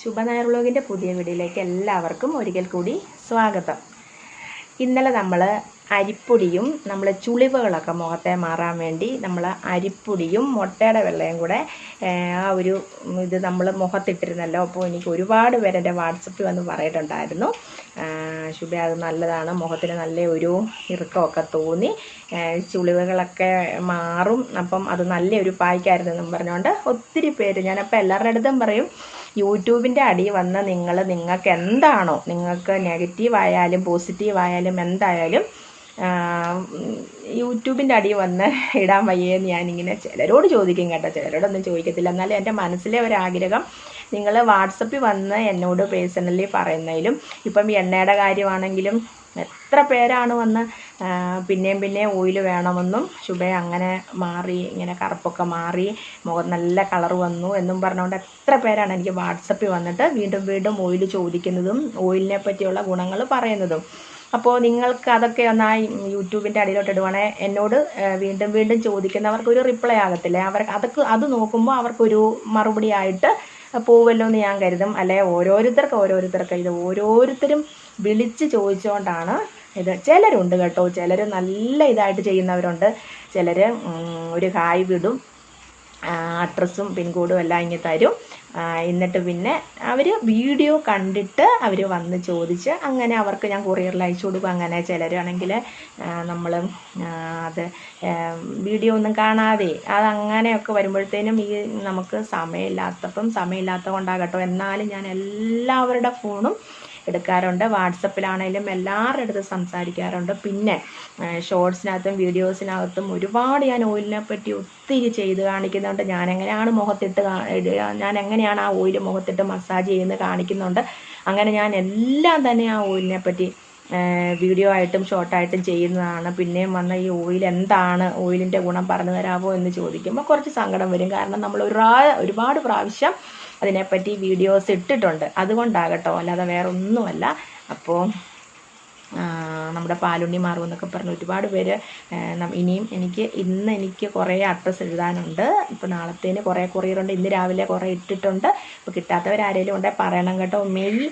ശുഭനായർ വ്ളോഗിന്റെ പുതിയ വീഡിയോയിലേക്ക് എല്ലാവർക്കും ഒരിക്കൽ കൂടി സ്വാഗതം. ഇന്നലെ നമ്മൾ അരിപ്പൊടിയും നമ്മൾ ചുളിവുകളൊക്കെ മുഖത്തെ മാറാൻ വേണ്ടി നമ്മൾ അരിപ്പൊടിയും മുട്ടയുടെ വെള്ളയും കൂടെ ആ ഒരു ഇത് നമ്മൾ മുഖത്തിട്ടിരുന്നല്ലോ. അപ്പോൾ എനിക്ക് ഒരുപാട് പേര് എന്റെ വാട്സപ്പിൽ വന്ന് പറയിട്ടുണ്ടായിരുന്നു. ശുഭ അത് നല്ലതാണ്. മുഖത്തിന് നല്ല ഒരു ഇറുക്കമൊക്കെ തോന്നി. ചുളിവുകളൊക്കെ മാറും. അപ്പം അത് നല്ലൊരു പായ്ക്കായിരുന്നു എന്നും പറഞ്ഞുകൊണ്ട് ഒത്തിരി പേര് ഞാനപ്പോൾ എല്ലാവരുടെ അടുത്തും പറയും യൂട്യൂബിന്റെ അടി വന്ന് നിങ്ങൾ നിങ്ങൾക്ക് എന്താണോ നിങ്ങൾക്ക് നെഗറ്റീവ് ആയാലും പോസിറ്റീവ് ആയാലും എന്തായാലും യൂട്യൂബിന്റെ അടി വന്ന് ഇടാൻ വയ്യേന്ന് ഞാനിങ്ങനെ ചിലരോട് ചോദിക്കും കേട്ടോ. ചിലരോടൊന്നും ചോദിക്കത്തില്ല. എന്നാലും എന്റെ മനസ്സിലെ ഒരാഗ്രഹം നിങ്ങൾ വാട്സപ്പിൽ വന്ന് എന്നോട് പേഴ്സണലി പറയുന്നതിലും ഇപ്പം എണ്ണയുടെ കാര്യമാണെങ്കിലും എത്ര പേരാണ് വന്ന് പിന്നെയും പിന്നെയും ഓയിൽ വേണമെന്നും ശുഭ അങ്ങനെ മാറി ഇങ്ങനെ കറുപ്പൊക്കെ മാറി മുഖം നല്ല കളർ വന്നു എന്നും പറഞ്ഞുകൊണ്ട് എത്ര പേരാണ് എനിക്ക് വാട്സപ്പിൽ വന്നിട്ട് വീണ്ടും വീണ്ടും ഓയിൽ ചോദിക്കുന്നതും ഓയിലിനെ പറ്റിയുള്ള ഗുണങ്ങൾ പറയുന്നതും. അപ്പോൾ നിങ്ങൾക്ക് അതൊക്കെ ഒന്ന് ആ യൂട്യൂബിന്റെ അടിയിലോട്ട് ഇടുവാണേ എന്നോട് വീണ്ടും വീണ്ടും ചോദിക്കുന്നവർക്ക് ഒരു റിപ്ലൈ ആകത്തില്ലേ. അവർക്ക് അതൊക്കെ അത് നോക്കുമ്പോൾ അവർക്കൊരു മറുപടി ആയിട്ട് പോവല്ലോ എന്ന് ഞാൻ കരുതും. അല്ലെ ഓരോരുത്തർക്ക് ഓരോരുത്തർക്ക് ഇത് ഓരോരുത്തരും വിളിച്ച് ചോദിച്ചുകൊണ്ടാണ് ഇത്. ചിലരുണ്ട് കേട്ടോ. ചിലർ നല്ല ഇതായിട്ട് ചെയ്യുന്നവരുണ്ട്. ചിലർ ഒരു ഹായ് വിടും അഡ്രസ്സും പിൻകോഡും എല്ലാം ഇങ്ങനെ തരും. എന്നിട്ട് പിന്നെ അവർ വീഡിയോ കണ്ടിട്ട് അവർ വന്ന് ചോദിച്ച് അങ്ങനെ അവർക്ക് ഞാൻ കൊറിയറിൽ അയച്ചു കൊടുക്കും. അങ്ങനെ ചിലരാണെങ്കിൽ നമ്മൾ അത് വീഡിയോ ഒന്നും കാണാതെ അത് അങ്ങനെയൊക്കെ വരുമ്പോഴത്തേനും ഈ നമുക്ക് സമയമില്ലാത്തപ്പം സമയമില്ലാത്ത കൊണ്ടാകട്ടോ എന്നാലും ഞാൻ എല്ലാവരുടെ ഫോണും എടുക്കാറുണ്ട്. വാട്സപ്പിലാണേലും എല്ലാവരുടെ അടുത്ത് സംസാരിക്കാറുണ്ട്. പിന്നെ ഷോർട്സിനകത്തും വീഡിയോസിനകത്തും ഒരുപാട് ഞാൻ ഓയിലിനെ പറ്റി ഒത്തിരി ചെയ്ത് കാണിക്കുന്നുണ്ട്. ഞാൻ എങ്ങനെയാണ് മുഖത്തിട്ട് ഞാൻ എങ്ങനെയാണ് ആ ഓയിൽ മുഖത്തിട്ട് മസാജ് ചെയ്യുന്നത് കാണിക്കുന്നുണ്ട്. അങ്ങനെ ഞാൻ എല്ലാം തന്നെ ആ ഓയിലിനെ പറ്റി വീഡിയോ ആയിട്ടും ഷോർട്ടായിട്ടും ചെയ്യുന്നതാണ്. പിന്നെയും വന്ന ഈ ഓയിൽ എന്താണ് ഓയിലിന്റെ ഗുണം പറഞ്ഞു തരാമോ എന്ന് ചോദിക്കുമ്പോൾ കുറച്ച് സങ്കടം വരും. കാരണം നമ്മൾ ഒരു ഒരുപാട് പ്രാവശ്യം അതിനെപ്പറ്റി വീഡിയോസ് ഇട്ടിട്ടുണ്ട്. അതുകൊണ്ടാകട്ടോ അല്ലാതെ വേറൊന്നുമല്ല. അപ്പോൾ നമ്മുടെ പാലുണ്ണി മാറും എന്നൊക്കെ പറഞ്ഞ് ഒരുപാട് പേര് ഇനിയും എനിക്ക് ഇന്ന് എനിക്ക് കുറേ അഡ്രസ്സ് എഴുതാനുണ്ട്. ഇപ്പോൾ നാളത്തേന് കുറേ കൊറിയറുണ്ട് ഇന്ന് രാവിലെ കുറേ ഇട്ടിട്ടുണ്ട്. അപ്പോൾ കിട്ടാത്തവരാരേലും ഉണ്ടെങ്കിൽ പറയണം കേട്ടോ. മെയ്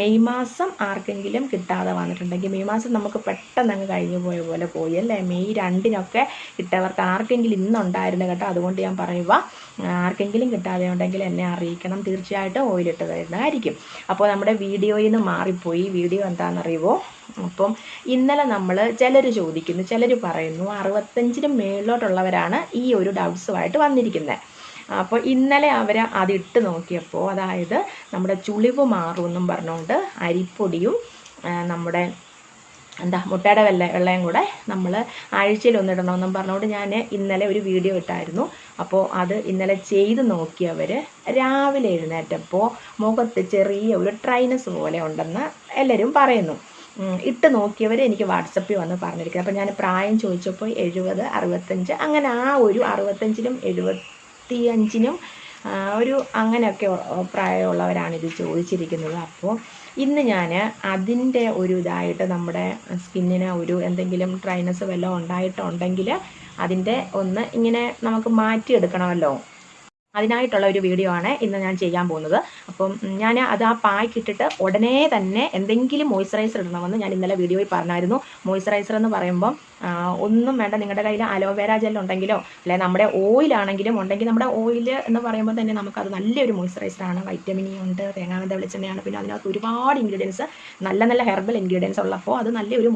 മെയ് മാസം ആർക്കെങ്കിലും കിട്ടാതെ വന്നിട്ടുണ്ടെങ്കിൽ മെയ് മാസം നമുക്ക് പെട്ടെന്ന് അങ്ങ് കഴിഞ്ഞു പോയ പോലെ പോയി അല്ലേ? മെയ് രണ്ടിനൊക്കെ കിട്ടവർക്ക് ആർക്കെങ്കിലും ഇന്നുണ്ടായിരുന്നു കേട്ടോ. അതുകൊണ്ട് ഞാൻ പറയുക ആർക്കെങ്കിലും കിട്ടാതെ ഉണ്ടെങ്കിൽ എന്നെ അറിയിക്കണം. തീർച്ചയായിട്ടും ഓയിലിട്ട് തരുന്നതായിരിക്കും അപ്പോൾ നമ്മുടെ വീഡിയോയിൽ നിന്ന് മാറിപ്പോയി. വീഡിയോ എന്താണെന്നറിയുമോ അപ്പം ഇന്നലെ നമ്മൾ ചിലർ ചോദിക്കുന്നു ചിലർ പറയുന്നു അറുപത്തഞ്ചിന് മേളിലോട്ടുള്ളവരാണ് ഈ ഒരു ഡൗട്ട്സുമായിട്ട് വന്നിരിക്കുന്നത് അപ്പോൾ ഇന്നലെ അവർ അതിട്ട് നോക്കിയപ്പോൾ അതായത് നമ്മുടെ ചുളിവ് മാറുമെന്നും പറഞ്ഞുകൊണ്ട് അരിപ്പൊടിയും നമ്മുടെ എന്താ മുട്ടയുടെ വെള്ള വെള്ളയും കൂടെ നമ്മൾ ആഴ്ചയിൽ ഒന്നിടണമെന്നും പറഞ്ഞുകൊണ്ട് ഞാൻ ഇന്നലെ ഒരു വീഡിയോ ഇട്ടായിരുന്നു. അപ്പോൾ അത് ഇന്നലെ ചെയ്ത് നോക്കിയവർ രാവിലെ എഴുന്നേറ്റപ്പോൾ മുഖത്ത് ചെറിയ ഒരു ട്രൈനസ് പോലെ ഉണ്ടെന്ന് എല്ലാവരും പറയുന്നു. ഇട്ട് നോക്കിയവർ എനിക്ക് വാട്സപ്പിൽ വന്ന് പറഞ്ഞിരിക്കുന്നത്. അപ്പോൾ ഞാൻ പ്രായം ചോദിച്ചപ്പോൾ എഴുപത് അറുപത്തഞ്ച് അങ്ങനെ ആ ഒരു അറുപത്തഞ്ചിനും എഴുപത്തി അഞ്ചിനും ആ, ഒരു അങ്ങനെയൊക്കെ പ്രായമുള്ളവരാണ് ഇത് ചോദിച്ചിരിക്കുന്നത്. അപ്പോൾ ഇന്ന് ഞാൻ അതിന്റെ ഒരു ഇതായിട്ട് നമ്മുടെ സ്കിന്നിന് ഒരു എന്തെങ്കിലും ഡ്രൈനസ് വല്ലതും ഉണ്ടായിട്ടുണ്ടെങ്കിൽ അതിന്റെ ഒന്ന് ഇങ്ങനെ നമുക്ക് മാറ്റിയെടുക്കണമല്ലോ. അതിനായിട്ടുള്ള ഒരു വീഡിയോ ആണ് ഇന്ന് ഞാൻ ചെയ്യാൻ പോകുന്നത്. അപ്പം ഞാൻ അത് ആ പായ്ക്ക് ഇട്ടിട്ട് ഉടനെ തന്നെ എന്തെങ്കിലും മോയ്സ്ചറൈസർ ഇടണമെന്ന് ഞാൻ ഇന്നലെ വീഡിയോയിൽ പറഞ്ഞായിരുന്നു. മോയ്സ്ചറൈസർ എന്ന് പറയുമ്പം ഒന്നും വേണ്ട. നിങ്ങളുടെ കയ്യിൽ അലോവേര ജെൽ ഉണ്ടെങ്കിലോ അല്ലെ നമ്മുടെ ഓയിൽ ആണെങ്കിലും ഉണ്ടെങ്കിൽ നമ്മുടെ ഓയിൽ എന്ന് പറയുമ്പോൾ തന്നെ നമുക്കത് നല്ലൊരു ആണ്. വൈറ്റമിൻ ഇ ഉണ്ട് തേങ്ങാവെന്ത വെളിച്ചെണ്ണയാണ്. പിന്നെ അതിനകത്ത് ഒരുപാട് ഇൻഗ്രീഡിയൻസ് നല്ല നല്ല ഹെർബൽ ഇൻഗ്രീഡിയൻസ് ഉള്ളപ്പോൾ അത് നല്ലൊരു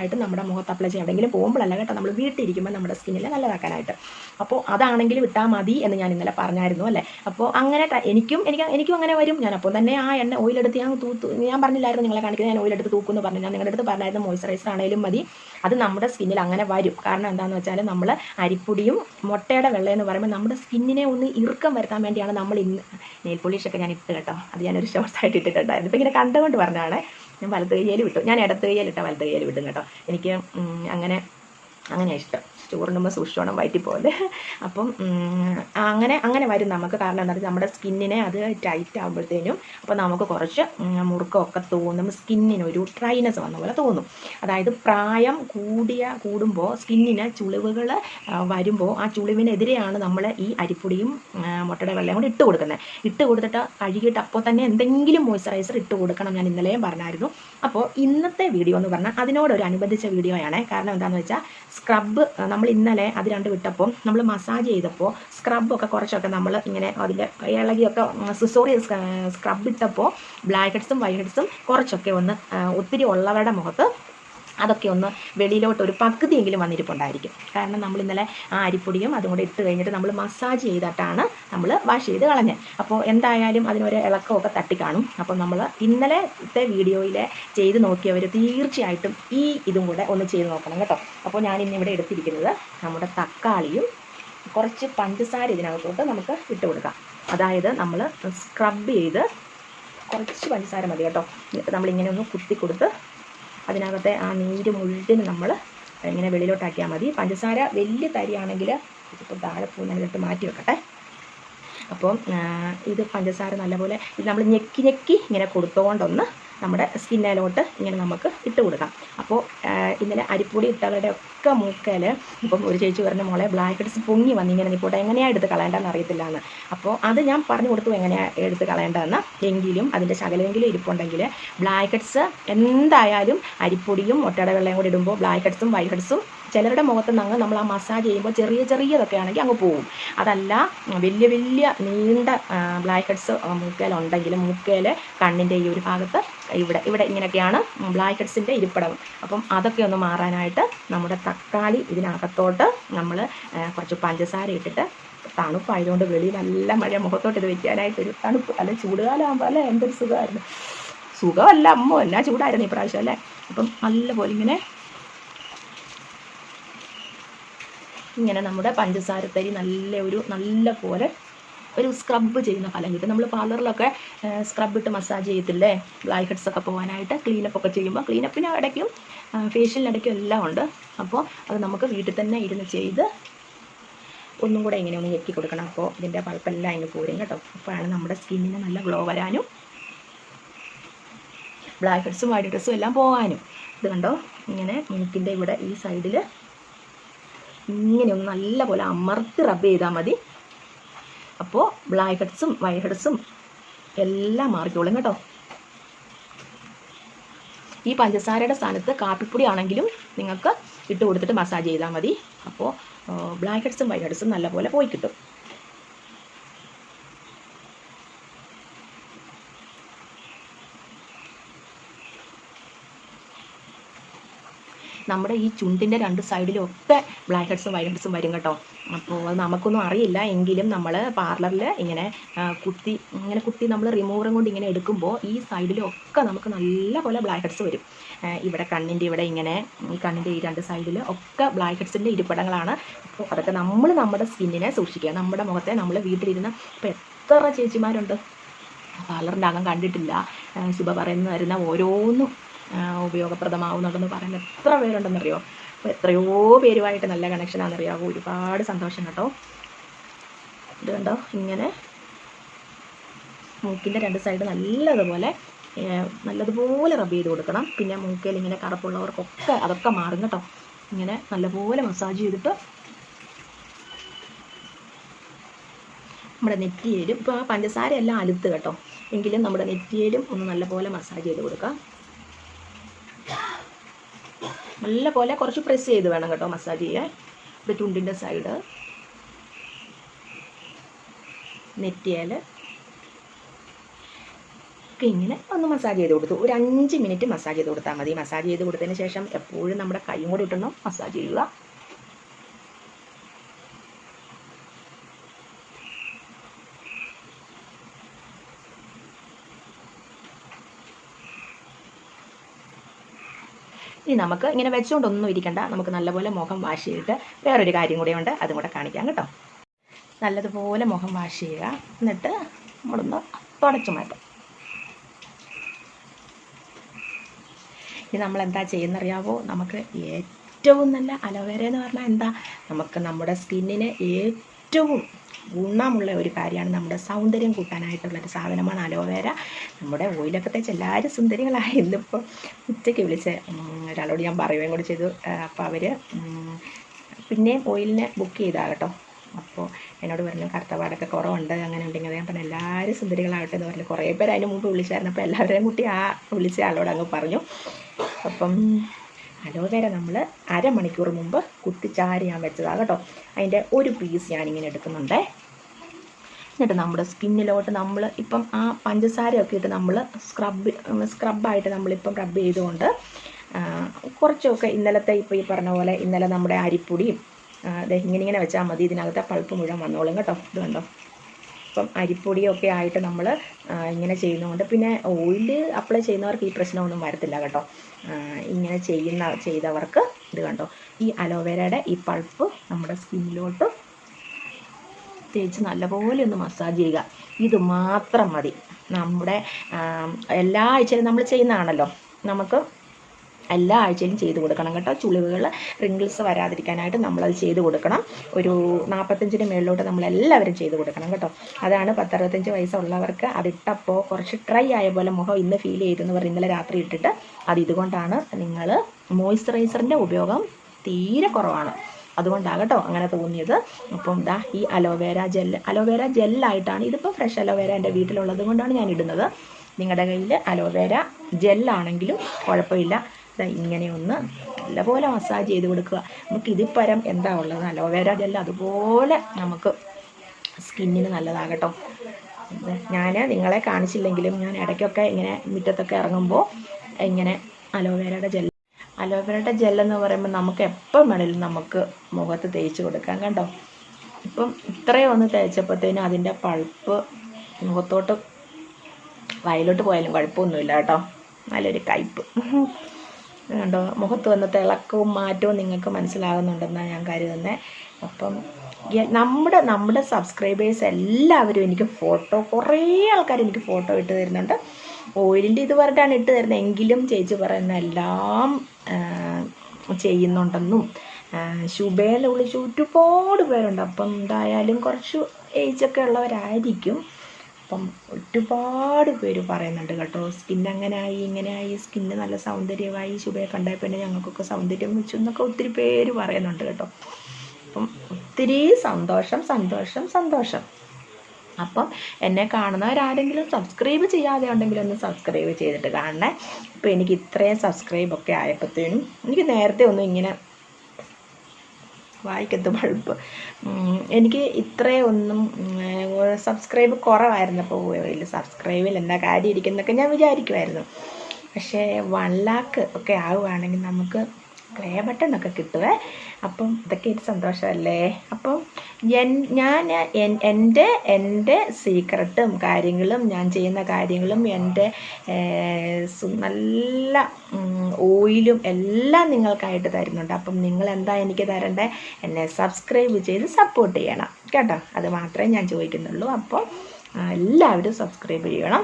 ആയിട്ട് നമ്മുടെ മുഖത്ത് അപ്ലൈ ചെയ്യാം. എവിടെയെങ്കിലും പോകുമ്പോഴല്ല കേട്ടോ നമ്മൾ വീട്ടിലിരിക്കുമ്പോൾ നമ്മുടെ സ്കിന്നിൽ നല്ലതാക്കാനായിട്ട്. അപ്പോൾ അതാണെങ്കിൽ വിട്ടാൽ മതി എന്ന് ഞാൻ ഇന്നലെ പറഞ്ഞായിരുന്നു അല്ലേ? അപ്പോൾ അങ്ങനെ എനിക്കും എനിക്ക് എനിക്കും അങ്ങനെ വരും. ഞാൻ അപ്പോൾ തന്നെ ആ എണ്ണ ഓയിലെടുത്ത് ഞാൻ തൂത്തു ഞാൻ പറഞ്ഞില്ലായിരുന്നു നിങ്ങളെ കാണിക്കുന്നത് ഞാൻ ഓയിലെടുത്ത് തൂക്കുമെന്ന് പറഞ്ഞു. ഞാൻ നിങ്ങളുടെ അടുത്ത് പറഞ്ഞായിരുന്നു മോയ്സ്ചറൈസർ ആണെങ്കിലും മതി. അത് നമ്മുടെ സ്കിന്നിൽ അങ്ങനെ വരും. കാരണം എന്താണെന്ന് വെച്ചാൽ നമ്മൾ അരിപ്പൊടിയും മുട്ടയുടെ വെള്ളം എന്ന് പറയുമ്പോൾ നമ്മുടെ സ്കിന്നിനെ ഒന്ന് ഇറുക്കം വരുത്താൻ വേണ്ടിയാണ് നമ്മൾ ഇന്ന് നെയിൽ പോളിഷൊക്കെ ഞാൻ ഇട്ട് കേട്ടോ. അത് ഞാനൊരു ആയിട്ട് ഇട്ടിട്ടുണ്ടായിരുന്നു. ഇപ്പം ഇങ്ങനെ കണ്ടുകൊണ്ട് പറഞ്ഞതാണ്. ഞാൻ വലത്ത് കയ്യിൽ വിട്ടു. ഞാൻ ഇടത്ത് കയ്യിൽ ഇട്ട വലത്ത് കയ്യിൽ വിട്ടും കേട്ടോ. എനിക്ക് അങ്ങനെ അങ്ങനെ ഇഷ്ടം. ചോറിനുമ്പോൾ സൂക്ഷിച്ചോണം വയറ്റി പോലെ അപ്പം അങ്ങനെ അങ്ങനെ വരും നമുക്ക്. കാരണം എന്താ നമ്മുടെ സ്കിന്നിനെ അത് ടൈറ്റ് ആകുമ്പോഴത്തേനും അപ്പോൾ നമുക്ക് കുറച്ച് മുറുക്കമൊക്കെ തോന്നും. സ്കിന്നിന് ഒരു ഡ്രൈനെസ് വന്ന പോലെ തോന്നും. അതായത് പ്രായം കൂടിയ കൂടുമ്പോൾ സ്കിന്നിന് ചുളിവുകൾ വരുമ്പോൾ ആ ചുളിവിനെതിരെയാണ് നമ്മൾ ഈ അരിപ്പൊടിയും മുട്ടയുടെ വെള്ളയും കൂടി ഇട്ട് കൊടുക്കുന്നത് ഇട്ട് കൊടുത്തിട്ട് കഴുകിയിട്ട് അപ്പോൾ തന്നെ എന്തെങ്കിലും മോയ്സ്ചറൈസർ ഇട്ട് കൊടുക്കണം ഞാൻ ഇന്നലെയും പറഞ്ഞായിരുന്നു. അപ്പോൾ ഇന്നത്തെ വീഡിയോ എന്ന് പറഞ്ഞാൽ അതിനോടൊരു അനുബന്ധിച്ച വീഡിയോയാണ്. കാരണം എന്താണെന്ന് വെച്ചാൽ സ്ക്രബ് നമ്മൾ ഇന്നലെ അത് രണ്ട് വിട്ടപ്പോൾ നമ്മൾ മസാജ് ചെയ്തപ്പോൾ സ്ക്രബൊക്കെ കുറച്ചൊക്കെ നമ്മൾ ഇങ്ങനെ അതിൽ ഇളകിയൊക്കെ സോറി സ്ക്രബ് ഇട്ടപ്പോൾ ബ്ലാക്ക് ഹെഡ്സും വൈറ്റ് ഹെഡ്സും കുറച്ചൊക്കെ ഒന്ന് ഒത്തിരി ഉള്ളവരുടെ മുഖത്ത് അതൊക്കെ ഒന്ന് വെളിയിലോട്ട് ഒരു പകുതിയെങ്കിലും വന്നിരിപ്പുണ്ടായിരിക്കും. കാരണം നമ്മൾ ഇന്നലെ ആ അരിപ്പൊടിയും അതും കൂടെ ഇട്ട് കഴിഞ്ഞിട്ട് നമ്മൾ മസാജ് ചെയ്തിട്ടാണ് നമ്മൾ വാഷ് ചെയ്ത് കളഞ്ഞത്. അപ്പോൾ എന്തായാലും അതിനൊരു ഇളക്കമൊക്കെ തട്ടിക്കാണും. അപ്പോൾ നമ്മൾ ഇന്നലത്തെ വീഡിയോയിൽ ചെയ്ത് നോക്കിയവർ തീർച്ചയായിട്ടും ഈ ഇതും കൂടെ ഒന്ന് ചെയ്ത് നോക്കണം കേട്ടോ. അപ്പോൾ ഞാൻ ഇന്നിവിടെ എടുത്തിരിക്കുന്നത് നമ്മുടെ തക്കാളിയും കുറച്ച് പഞ്ചസാര ഇതിനകത്തോട്ട് നമുക്ക് ഇട്ട് കൊടുക്കാം. അതായത് നമ്മൾ സ്ക്രബ് ചെയ്ത് കുറച്ച് പഞ്ചസാര മതി കേട്ടോ. നമ്മളിങ്ങനെ ഒന്ന് കുത്തി കൊടുത്ത് അതിനകത്തെ ആ നീര് മുഴുവൻ നമ്മൾ ഇങ്ങനെ വെളിയിലോട്ടാക്കിയാൽ മതി. പഞ്ചസാര വലിയ തരിയാണെങ്കിൽ ഇതിപ്പോൾ താഴെ പോകുന്ന ഇതിട്ട് മാറ്റി വെക്കട്ടെ. അപ്പം ഇത് പഞ്ചസാര നല്ലപോലെ ഇത് നമ്മൾ ഞെക്കി ഞെക്കി ഇങ്ങനെ കൊടുത്തുകൊണ്ടൊന്ന് നമ്മുടെ സ്കിന്നിലോട്ട് ഇങ്ങനെ നമുക്ക് ഇട്ട് കൊടുക്കാം. അപ്പോൾ ഇന്നലെ അരിപ്പൊടി ഇട്ടവരുടെ ഒക്കെ മൂക്കയിൽ ഇപ്പം ഒരു ചേച്ചി പറഞ്ഞ മോളെ ബ്ലാക്ക് ഹെഡ്സ് പൊങ്ങി വന്ന് ഇങ്ങനെ നിൽപ്പോട്ടെ എങ്ങനെയാണ് എടുത്ത് കളയേണ്ടതെന്ന് അറിയത്തില്ല എന്ന് അപ്പോൾ അത് ഞാൻ പറഞ്ഞു കൊടുത്തു എങ്ങനെയാണ് എടുത്ത് കളയേണ്ടതെന്ന്. എങ്കിലും അതിന്റെ ശകലമെങ്കിലും ഇരിപ്പുണ്ടെങ്കിൽ ബ്ലാക്ക് ഹെഡ്സ് എന്തായാലും അരിപ്പൊടിയും മുട്ടയുടെ വെള്ളയും കൂടി ഇടുമ്പോൾ ബ്ലാക്ക് ഹെഡ്സും വൈറ്റ് ഹെഡ്സും ചിലരുടെ മുഖത്ത് നിന്ന് നമ്മൾ ആ മസാജ് ചെയ്യുമ്പോൾ ചെറിയ ചെറിയതൊക്കെ ആണെങ്കിൽ അങ്ങ് പോകും അതല്ല വലിയ വലിയ നീണ്ട ബ്ലാക്ക് ഹെഡ്സ് മൂക്കയിലുണ്ടെങ്കിൽ മൂക്കയിൽ കണ്ണിന്റെ ഈ ഒരു ഭാഗത്ത് ഇവിടെ ഇവിടെ ഇങ്ങനെയൊക്കെയാണ് ബ്ലാക്ക് ഹെഡ്സിന്റെ ഇരിപ്പിടം അപ്പം അതൊക്കെ ഒന്ന് മാറാനായിട്ട് നമ്മുടെ തക്കാളി ഇതിനകത്തോട്ട് നമ്മൾ കുറച്ച് പഞ്ചസാര ഇട്ടിട്ട് തണുപ്പായതുകൊണ്ട് വെളിയിൽ നല്ല മഴ മുഖത്തോട്ട് ഇത് വെക്കാനായിട്ട് ഒരു തണുപ്പ്. അല്ലെ ചൂടുകാലമാകുമ്പോൾ അല്ലേ എന്തൊരു സുഖമായിരുന്നു. സുഖമല്ല അമ്മ എന്നാ ചൂടായിരുന്നു ഈ പ്രാവശ്യം അല്ലേ? അപ്പം നല്ലപോലെ ഇങ്ങനെ ഇങ്ങനെ നമ്മുടെ പഞ്ചസാരത്തരി നല്ല ഒരു നല്ല പോലെ ഒരു സ്ക്രബ് ചെയ്യുന്ന ഫലം കിട്ടും. നമ്മൾ പാർലറിലൊക്കെ സ്ക്രബ് ഇട്ട് മസാജ് ചെയ്യത്തില്ലേ? ബ്ലാക്ക് ഹെഡ്സ് ഒക്കെ പോകാനായിട്ട് ക്ലീനപ്പ് ഒക്കെ ചെയ്യുമ്പോൾ ക്ലീനപ്പിന് ഇടയ്ക്കും ഫേഷ്യലിനിടയ്ക്കും എല്ലാം ഉണ്ട്. അപ്പോൾ അത് നമുക്ക് വീട്ടിൽ തന്നെ ഇരുന്ന് ചെയ്ത് ഒന്നും കൂടെ ഇങ്ങനെ ഒന്ന് ഞെക്കി കൊടുക്കണം. അപ്പോൾ ഇതിന്റെ പൾപ്പെല്ലാം അതിന് പോരും കേട്ടോ. അപ്പോഴാണ് നമ്മുടെ സ്കിന്നിന് നല്ല ഗ്ലോ വരാനും ബ്ലാക്ക് ഹെഡ്സും വൈറ്റ് ഹെഡ്സും എല്ലാം പോകാനും. ഇത് കണ്ടോ? ഇങ്ങനെ മൂക്കിന്റെ ഇവിടെ ഈ സൈഡിൽ ഇങ്ങനെ ഒന്ന് നല്ലപോലെ അമർത്തി റബ്ബ് ചെയ്താൽ മതി. അപ്പോൾ ബ്ലാക്ക് ഹെഡ്സും വൈറ്റ് ഹെഡ്സും എല്ലാം മാറിക്കോളും കേട്ടോ. ഈ പഞ്ചസാരയുടെ സ്ഥാനത്ത് കാപ്പിപ്പൊടി ആണെങ്കിലും നിങ്ങൾക്ക് ഇട്ട് കൊടുത്തിട്ട് മസാജ് ചെയ്താൽ മതി. അപ്പോൾ ബ്ലാക്ക് ഹെഡ്സും വൈറ്റ് ഹെഡ്സും നല്ലപോലെ പോയി കിട്ടും. നമ്മുടെ ഈ ചുണ്ടിന്റെ രണ്ട് സൈഡിലും ഒക്കെ ബ്ലാക്ക് ഹെഡ്സും വൈറ്റ് ഹെഡ്സും വരും കേട്ടോ. അപ്പോൾ നമുക്കൊന്നും അറിയില്ല. എങ്കിലും നമ്മൾ പാർലറിൽ ഇങ്ങനെ കുത്തി ഇങ്ങനെ കുത്തി നമ്മൾ റിമൂവറും കൊണ്ട് ഇങ്ങനെ എടുക്കുമ്പോൾ ഈ സൈഡിലൊക്കെ നമുക്ക് നല്ല പോലെ ബ്ലാക്ക് ഹെഡ്സ് വരും. ഇവിടെ കണ്ണിന്റെ ഇവിടെ ഇങ്ങനെ ഈ കണ്ണിന്റെ ഈ രണ്ട് സൈഡിൽ ഒക്കെ ബ്ലാക്ക് ഹെഡ്സിന്റെ ഇരിപ്പിടങ്ങളാണ്. അപ്പോൾ അതൊക്കെ നമ്മൾ നമ്മുടെ സ്കിന്നിനെ സൂക്ഷിക്കുക. നമ്മുടെ മുഖത്തെ നമ്മൾ വീട്ടിലിരുന്ന് ഇപ്പോൾ എത്ര ചേച്ചിമാരുണ്ട്? പാർലറിന്റെ അകം കണ്ടിട്ടില്ല. ശുഭ പറയുന്ന വരുന്ന ഓരോന്നും ഉപയോഗപ്രദമാവുന്നുണ്ടെന്ന് പറയുന്ന എത്ര പേരുണ്ടെന്നറിയോ? അപ്പോൾ എത്രയോ പേരുമായിട്ട് നല്ല കണക്ഷനാണെന്നറിയാവോ ഒരുപാട് സന്തോഷം കേട്ടോ. ഇത് കണ്ടോ? ഇങ്ങനെ. മൂക്കിന്റെ രണ്ട് സൈഡ് നല്ലതുപോലെ നല്ലതുപോലെ റബ്ബ് ചെയ്ത് കൊടുക്കണം. പിന്നെ മൂക്കയിൽ ഇങ്ങനെ കറുപ്പുള്ളവർക്കൊക്കെ അതൊക്കെ മാറും കേട്ടോ. ഇങ്ങനെ നല്ലപോലെ മസാജ് ചെയ്തിട്ട് നമ്മുടെ നെറ്റിയേലും ഇപ്പോൾ ആ പഞ്ചസാര എല്ലാം അലുത്ത് കേട്ടോ. എങ്കിലും നമ്മുടെ നെറ്റിയേലും ഒന്ന് നല്ലപോലെ മസാജ് ചെയ്ത് കൊടുക്കാം. നല്ല പോലെ കുറച്ച് പ്രസ് ചെയ്ത് വേണം കേട്ടോ മസാജ് ചെയ്യാൻ. ഇവിടെ ചുണ്ടിന്റെ സൈഡ് നെറ്റിയാൽ. ഇങ്ങനെ ഒന്ന് മസാജ് ചെയ്ത് കൊടുത്തു. ഒരു അഞ്ച് മിനിറ്റ് മസാജ് ചെയ്ത് കൊടുത്താൽ മതി. മസാജ് ചെയ്ത് കൊടുത്തതിന് ശേഷം എപ്പോഴും നമ്മുടെ കൈയും കൂടി ഇട്ടണം മസാജ് ചെയ്യുക. ഇനി നമുക്ക് ഇങ്ങനെ വെച്ചുകൊണ്ടൊന്നും ഇരിക്കണ്ട. നമുക്ക് നല്ലപോലെ മുഖം വാഷ് ചെയ്തിട്ട് വേറൊരു കാര്യം കൂടെയുണ്ട് അതും കൂടെ കാണിക്കാം കേട്ടോ. നല്ലതുപോലെ മുഖം വാഷ് ചെയ്യുക. എന്നിട്ട് നമ്മളൊന്ന് തുടച്ചു മാറ്റാം. ഇനി നമ്മൾ എന്താ ചെയ്യുന്നറിയാവോ? നമുക്ക് ഏറ്റവും നല്ല അലോവേര എന്ന് പറഞ്ഞാൽ എന്താ? നമുക്ക് നമ്മുടെ സ്കിന്നിന് ഏറ്റവും ഗുണമുള്ള ഒരു കാര്യമാണ് നമ്മുടെ സൗന്ദര്യം കൂട്ടാനായിട്ടുള്ള ഒരു സാധനമാണ് അലോവേര നമ്മുടെ ഓയിലൊക്കെ തേച്ച് എല്ലാവരും സുന്ദരികളായി. ഇന്നിപ്പോൾ ഉച്ചയ്ക്ക് വിളിച്ച് ഒരാളോട് ഞാൻ പറയുകയും കൂടി ചെയ്തു. അപ്പോൾ അവർ പിന്നെയും ഓയിലിനെ ബുക്ക് ചെയ്താൽ കേട്ടോ. അപ്പോൾ എന്നോട് പറഞ്ഞു കറുത്തപാടൊക്കെ കുറവുണ്ട് അങ്ങനെ ഉണ്ടെങ്കിൽ ഞാൻ പറഞ്ഞു എല്ലാവരും സുന്ദരികളാവട്ടെ എന്ന് പറഞ്ഞു. കുറേ പേര് അതിന് മുമ്പ് വിളിച്ചായിരുന്നു. അപ്പോൾ എല്ലാവരെയും കൂട്ടി ആ വിളിച്ച ആളോട് അങ്ങ് പറഞ്ഞു. അപ്പം അലോവേര നമ്മൾ അരമണിക്കൂർ മുമ്പ് കുത്തിച്ചാരി ഞാൻ വെച്ചതാണ് കേട്ടോ. അതിന്റെ ഒരു പീസ് ഞാനിങ്ങനെ എടുക്കുന്നുണ്ടേ. എന്നിട്ട് നമ്മുടെ സ്കിന്നിലോട്ട് നമ്മൾ ഇപ്പം ആ പഞ്ചസാരയൊക്കെ ഇട്ട് നമ്മൾ സ്ക്രബ് സ്ക്രബായിട്ട് നമ്മളിപ്പം റബ്ബ് ചെയ്തുകൊണ്ട് കുറച്ചൊക്കെ ഇന്നലത്തെ ഇപ്പോൾ ഈ പറഞ്ഞ പോലെ ഇന്നലെ നമ്മുടെ അരിപ്പൊടിയും ഇങ്ങനെ ഇങ്ങനെ വെച്ചാൽ മതി. ഇതിനകത്തെ പൾപ്പ് മുഴുവൻ വന്നോളും കേട്ടോ. ഇത് കണ്ടോ? ഇപ്പം അരിപ്പൊടിയൊക്കെ ആയിട്ട് നമ്മൾ ഇങ്ങനെ ചെയ്യുന്നതുകൊണ്ട് പിന്നെ ഓയിൽ അപ്ലൈ ചെയ്യുന്നവർക്ക് ഈ പ്രശ്നമൊന്നും വരത്തില്ല കേട്ടോ. ഇങ്ങനെ ചെയ്യുന്ന ചെയ്തവർക്ക് ഇത് കണ്ടോ? ഈ അലോവേരയുടെ ഈ പൾപ്പ് നമ്മുടെ സ്കിന്നിലോട്ട് തേച്ച് നല്ലപോലെ ഒന്ന് മസാജ് ചെയ്യുക. ഇത് മാത്രം മതി. നമ്മുടെ എല്ലാ ആഴ്ചയിലും നമ്മൾ ചെയ്യുന്നതാണല്ലോ. നമുക്ക് എല്ലാ ആഴ്ചയിലും ചെയ്ത് കൊടുക്കണം കേട്ടോ. ചുളിവുകൾ റിങ്കിൾസ് വരാതിരിക്കാനായിട്ട് നമ്മളത് ചെയ്ത് കൊടുക്കണം. ഒരു നാൽപ്പത്തഞ്ചിന് മേളിലോട്ട് നമ്മളെല്ലാവരും ചെയ്ത് കൊടുക്കണം കേട്ടോ. അതാണ് പത്തറുപത്തഞ്ച് വയസ്സുള്ളവർക്ക് അതിട്ടപ്പോൾ കുറച്ച് ഡ്രൈ ആയ പോലെ മുഖം ഇന്ന് ഫീൽ ചെയ്തെന്ന് ഇന്നലെ രാത്രി ഇട്ടിട്ട് അത് ഇതുകൊണ്ടാണ് നിങ്ങൾ മോയ്സ്ചറൈസറിന്റെ ഉപയോഗം തീരെ കുറവാണ്. അതുകൊണ്ടാകട്ടോ അങ്ങനെ തോന്നിയത്. അപ്പം ദാ ഈ അലോവേര ജെൽ അലോവേര ജെല്ലായിട്ടാണ് ഇതിപ്പോൾ ഫ്രഷ് അലോവേര എന്റെ വീട്ടിലുള്ളത് കൊണ്ടാണ് ഞാൻ ഇടുന്നത്. നിങ്ങളുടെ കയ്യിൽ അലോവേര ജെല്ലാണെങ്കിലും കുഴപ്പമില്ല. ഇങ്ങനെ ഒന്ന് നല്ലപോലെ മസാജ് ചെയ്ത് കൊടുക്കുക. നമുക്ക് ഇതിൽ പരം എന്താ ഉള്ളത്? അലോവേര ജെല്ല അതുപോലെ നമുക്ക് സ്കിന്നിന് നല്ലതാകട്ടോ. ഞാൻ നിങ്ങളെ കാണിച്ചില്ലെങ്കിലും ഞാൻ ഇടയ്ക്കൊക്കെ ഇങ്ങനെ മുറ്റത്തൊക്കെ ഇറങ്ങുമ്പോൾ ഇങ്ങനെ അലോവേരയുടെ ജെൽ അലോവേരയുടെ ജെല്ലെന്ന് പറയുമ്പോൾ നമുക്ക് എപ്പം വേണേലും നമുക്ക് മുഖത്ത് തേച്ച് കൊടുക്കാം കണ്ടോ? ഇപ്പം ഇത്രയും ഒന്ന് തേച്ചപ്പോഴത്തേനും അതിന്റെ പൾപ്പ് മുഖത്തോട്ട് വയലോട്ട് പോയാലും കുഴപ്പമൊന്നുമില്ല കേട്ടോ. നല്ലൊരു കയ്പ്പ്. കണ്ടോ മുഖത്ത് വന്ന തിളക്കവും മാറ്റവും നിങ്ങൾക്ക് മനസ്സിലാകുന്നുണ്ടെന്നാണ് ഞാൻ കരുതുന്നത് അപ്പം നമ്മുടെ നമ്മുടെ സബ്സ്ക്രൈബേഴ്സ് എല്ലാവരും എനിക്ക് ഫോട്ടോ കുറേ ആൾക്കാർ എനിക്ക് ഫോട്ടോ ഇട്ട് തരുന്നുണ്ട്. ഓയിലിന്റെ ഇത് പറഞ്ഞിട്ടാണ് ഇട്ട് തരുന്നത് എങ്കിലും ചേച്ചി പറയുന്ന എല്ലാം ചെയ്യുന്നുണ്ടെന്നും ശുഭേല വിളിച്ച് ഒരുപാട് പേരുണ്ട്. അപ്പം എന്തായാലും കുറച്ച് ഏജൊക്കെ ഉള്ളവരായിരിക്കും. അപ്പം ഒരുപാട് പേര് പറയുന്നുണ്ട് കേട്ടോ സ്കിൻ അങ്ങനെയായി ഇങ്ങനെയായി സ്കിന്ന് നല്ല സൗന്ദര്യമായി ശുഭയെ കണ്ടാൽ പിന്നെ ഞങ്ങൾക്കൊക്കെ സൗന്ദര്യം വെച്ചു എന്നൊക്കെ ഒത്തിരി പേര് പറയുന്നുണ്ട് കേട്ടോ. അപ്പം ഒത്തിരി സന്തോഷം സന്തോഷം സന്തോഷം. അപ്പം എന്നെ കാണുന്നവരാരെങ്കിലും സബ്സ്ക്രൈബ് ചെയ്യാതെ ഉണ്ടെങ്കിൽ ഒന്ന് സബ്സ്ക്രൈബ് ചെയ്തിട്ട് കാണണേ. അപ്പം എനിക്ക് ഇത്രയും സബ്സ്ക്രൈബ് ഒക്കെ ആയപ്പോഴത്തേനും എനിക്ക് നേരത്തെ ഒന്നും ഇങ്ങനെ വായിക്കത്ത് ബൾബ് എനിക്ക് ഇത്രയും ഒന്നും സബ്സ്ക്രൈബ് കുറവായിരുന്നപ്പോൾ വലിയ സബ്സ്ക്രൈബിൽ എന്താ കാര്യം ഇരിക്കുന്നൊക്കെ ഞാൻ വിചാരിക്കുമായിരുന്നു പക്ഷേ വൺ ലാക്ക് ഒക്കെ ആവുകയാണെങ്കിൽ നമുക്ക് പ്ലേ ബട്ടൺ ഒക്കെ കിട്ടുവേ. അപ്പം ഇതൊക്കെ ഒരു സന്തോഷമല്ലേ? അപ്പം എൻ ഞാൻ എന്റെ എന്റെ സീക്രട്ടും കാര്യങ്ങളും ഞാൻ ചെയ്യുന്ന കാര്യങ്ങളും എന്റെ നല്ല ഓയിലും എല്ലാം നിങ്ങൾക്കായിട്ട് തരുന്നുണ്ട്. അപ്പം നിങ്ങൾ എന്താ എനിക്ക് തരണ്ടേ? എന്നെ സബ്സ്ക്രൈബ് ചെയ്ത് സപ്പോർട്ട് ചെയ്യണം. കേട്ടോ? അത് മാത്രമേ ഞാൻ ചോദിക്കുന്നുള്ളൂ. അപ്പോൾ എല്ലാവരും സബ്സ്ക്രൈബ് ചെയ്യണം.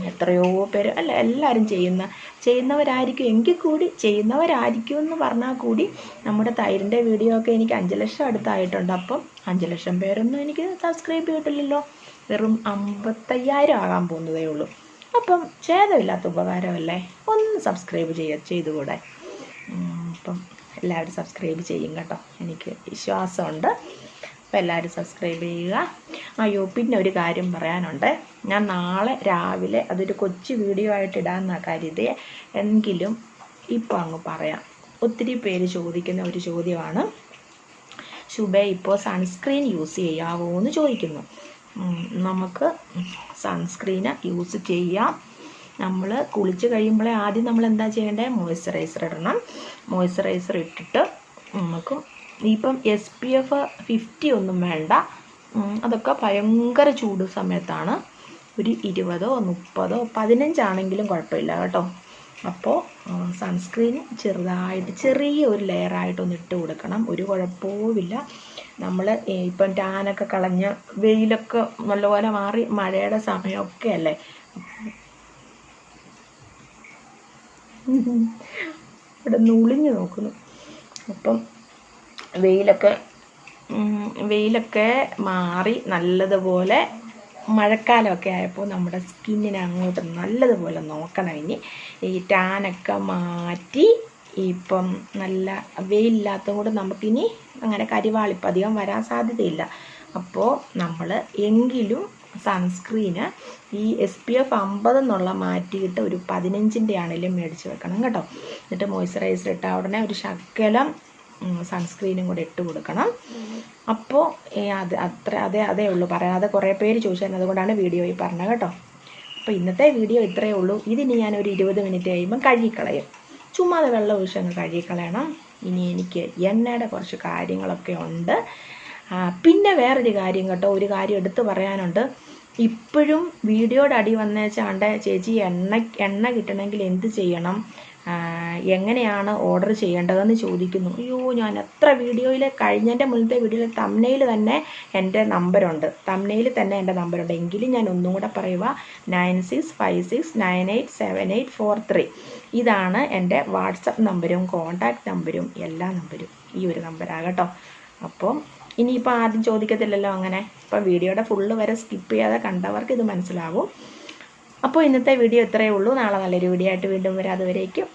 എത്രയോ പേര് അല്ല എല്ലാവരും ചെയ്യുന്ന ചെയ്യുന്നവരായിരിക്കും. എങ്കിൽ കൂടി ചെയ്യുന്നവരായിരിക്കും എന്ന് പറഞ്ഞാൽ കൂടി നമ്മുടെ തൈരിന്റെ വീഡിയോ ഒക്കെ എനിക്ക് അഞ്ച് ലക്ഷം അടുത്തായിട്ടുണ്ട്. അപ്പം അഞ്ച് ലക്ഷം പേരൊന്നും എനിക്ക് സബ്സ്ക്രൈബ് ചെയ്തിട്ടില്ലല്ലോ. വെറും അമ്പത്തയ്യായിരം ആകാൻ പോകുന്നതേ ഉള്ളൂ. അപ്പം ഛേദമില്ലാത്ത ഉപകാരമല്ലേ? ഒന്ന് സബ്സ്ക്രൈബ് ചെയ്യ ചെയ്തുകൂടെ? അപ്പം എല്ലാവരും സബ്സ്ക്രൈബ് ചെയ്യും കേട്ടോ. എനിക്ക് വിശ്വാസമുണ്ട്. അപ്പോൾ എല്ലാവരും സബ്സ്ക്രൈബ് ചെയ്യുക. അയ്യോ പിന്നെ ഒരു കാര്യം പറയാനുണ്ട്. ഞാൻ നാളെ രാവിലെ അതൊരു കൊച്ചു വീഡിയോ ആയിട്ട് ഇടാമെന്നാണ് കരുതിയ. എങ്കിലും ഇപ്പോൾ അങ്ങ് പറയാം. ഒത്തിരി പേര് ചോദിക്കുന്ന ഒരു ചോദ്യമാണ്. ശുഭ ഇപ്പോൾ സൺസ്ക്രീൻ യൂസ് ചെയ്യാവോ എന്ന് ചോദിക്കുന്നു. നമുക്ക് സൺസ്ക്രീന് യൂസ് ചെയ്യാം. നമ്മൾ കുളിച്ച് കഴിയുമ്പോഴേ ആദ്യം നമ്മൾ എന്താ ചെയ്യേണ്ടത് മോയ്സ്ചറൈസർ ഇടണം. മോയ്സ്ചറൈസർ ഇട്ടിട്ട് നമുക്ക് ഇപ്പം എസ് പി എഫ് ഫിഫ്റ്റി ഒന്നും വേണ്ട. അതൊക്കെ ഭയങ്കര ചൂട് സമയത്താണ്. ഒരു ഇരുപതോ മുപ്പതോ പതിനഞ്ചാണെങ്കിലും കുഴപ്പമില്ല കേട്ടോ. അപ്പോൾ സൺസ്ക്രീൻ ചെറുതായിട്ട് ചെറിയ ഒരു ലെയറായിട്ടൊന്ന് ഇട്ട് കൊടുക്കണം. ഒരു കുഴപ്പവുമില്ല നമ്മൾ ഇപ്പം ടാനൊക്കെ കളഞ്ഞ് വെയിലൊക്കെ നല്ലപോലെ മാറി മഴയുടെ സമയമൊക്കെ അല്ലേ? ഇവിടെ നുളിഞ്ഞു നോക്കുന്നു. അപ്പം വെയിലൊക്കെ വെയിലൊക്കെ മാറി നല്ലതുപോലെ മഴക്കാലമൊക്കെ ആയപ്പോൾ നമ്മുടെ സ്കിന്നിനെ അങ്ങോട്ട് നല്ലതുപോലെ നോക്കണം ഇനി. ഈ ടാനൊക്കെ മാറ്റി ഇപ്പം നല്ല വെയിലില്ലാത്തതും കൂടെ നമുക്കിനി അങ്ങനെ കരിവാളിപ്പ് അധികം വരാൻ സാധ്യതയില്ല. അപ്പോൾ നമ്മൾ എങ്കിലും സൺസ്ക്രീന് ഈ എസ് പി എഫ് അമ്പത് എന്നുള്ള മാറ്റിയിട്ട് ഒരു പതിനഞ്ചിന്റെ ആണെങ്കിലും മേടിച്ച് വെക്കണം കേട്ടോ. എന്നിട്ട് മോയ്സ്ചറൈസർ ഇട്ട ഉടനെ ഒരു ശകലം സൺസ്ക്രീനും കൂടെ ഇട്ട് കൊടുക്കണം. അപ്പോൾ അത് അത്ര അതേ അതേ ഉള്ളൂ. പറയാതെ കുറേ പേര് ചോദിച്ചാൽ അതുകൊണ്ടാണ് വീഡിയോ ഈ പറഞ്ഞത് കേട്ടോ. അപ്പോൾ ഇന്നത്തെ വീഡിയോ ഇത്രയേ ഉള്ളൂ. ഇതിന് ഞാൻ ഒരു ഇരുപത് മിനിറ്റ് കഴിയുമ്പം കഴുകിക്കളയും. ചുമ്മാതെ വെള്ളം ഒഴിച്ചങ്ങ് കഴുകിക്കളയണം. ഇനി എനിക്ക് എണ്ണയുടെ കുറച്ച് കാര്യങ്ങളൊക്കെ ഉണ്ട്. പിന്നെ വേറൊരു കാര്യം കേട്ടോ. ഒരു കാര്യം എടുത്ത് പറയാനുണ്ട്. ഇപ്പോഴും വീഡിയോയുടെ അടി വന്നേച്ചാണ്ട് ചേച്ചി എണ്ണ എണ്ണ കിട്ടണമെങ്കിൽ എന്ത് ചെയ്യണം? എങ്ങനെയാണ് ഓർഡർ ചെയ്യേണ്ടതെന്ന് ചോദിക്കുന്നു. അയ്യോ ഞാൻ എത്ര വീഡിയോയിൽ കഴിഞ്ഞതിന്റെ മുന്നത്തെ വീഡിയോയിൽ തമ്നയിൽ തന്നെ എന്റെ നമ്പറുണ്ട് തമ്നയിൽ തന്നെ എന്റെ നമ്പറുണ്ട് എങ്കിലും ഞാൻ ഒന്നും കൂടെ പറയുക nine six five six nine eight seven eight four three ഇതാണ് എന്റെ വാട്സപ്പ് നമ്പരും കോൺടാക്റ്റ് നമ്പരും എല്ലാ നമ്പരും ഈ ഒരു നമ്പറാണ് കേട്ടോ. അപ്പം ഇനിയിപ്പോൾ ആദ്യം ചോദിക്കത്തില്ലല്ലോ അങ്ങനെ. ഇപ്പം വീഡിയോയുടെ ഫുള്ള് വരെ സ്കിപ്പ് ചെയ്യാതെ കണ്ടവർക്ക് ഇത് മനസ്സിലാവും. അപ്പോൾ ഇന്നത്തെ വീഡിയോ ഇത്രയേ ഉള്ളൂ. നാളെ നല്ലൊരു വീഡിയോ ആയിട്ട് വീണ്ടും വരാം. അതുവരേക്കും